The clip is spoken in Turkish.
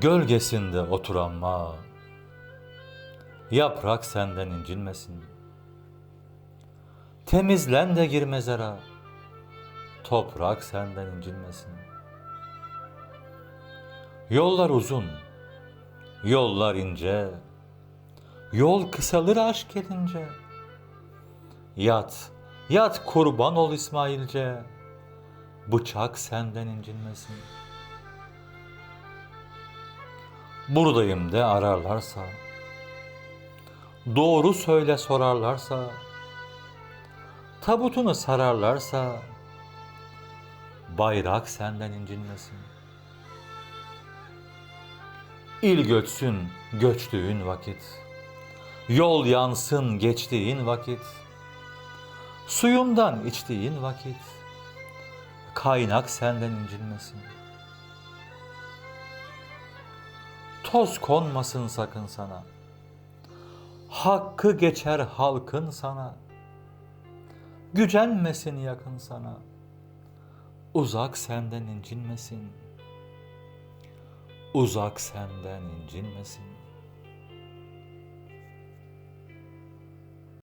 Gölgesinde oturanma, yaprak senden incinmesin. Temizlen de gir mezara, toprak senden incinmesin. Yollar uzun, yollar ince, yol kısalır aşk gelince. Yat, yat kurban ol İsmailce, bıçak senden incinmesin. Buradayım de ararlarsa, doğru söyle sorarlarsa, tabutunu sararlarsa, bayrak senden incinmesin. İl göçsün göçtüğün vakit, yol yansın geçtiğin vakit, suyundan içtiğin vakit, kaynak senden incinmesin. Toz konmasın sakın sana. Hakkı geçer halkın sana. Gücenmesin yakın sana. Uzak senden incinmesin. Uzak senden incinmesin.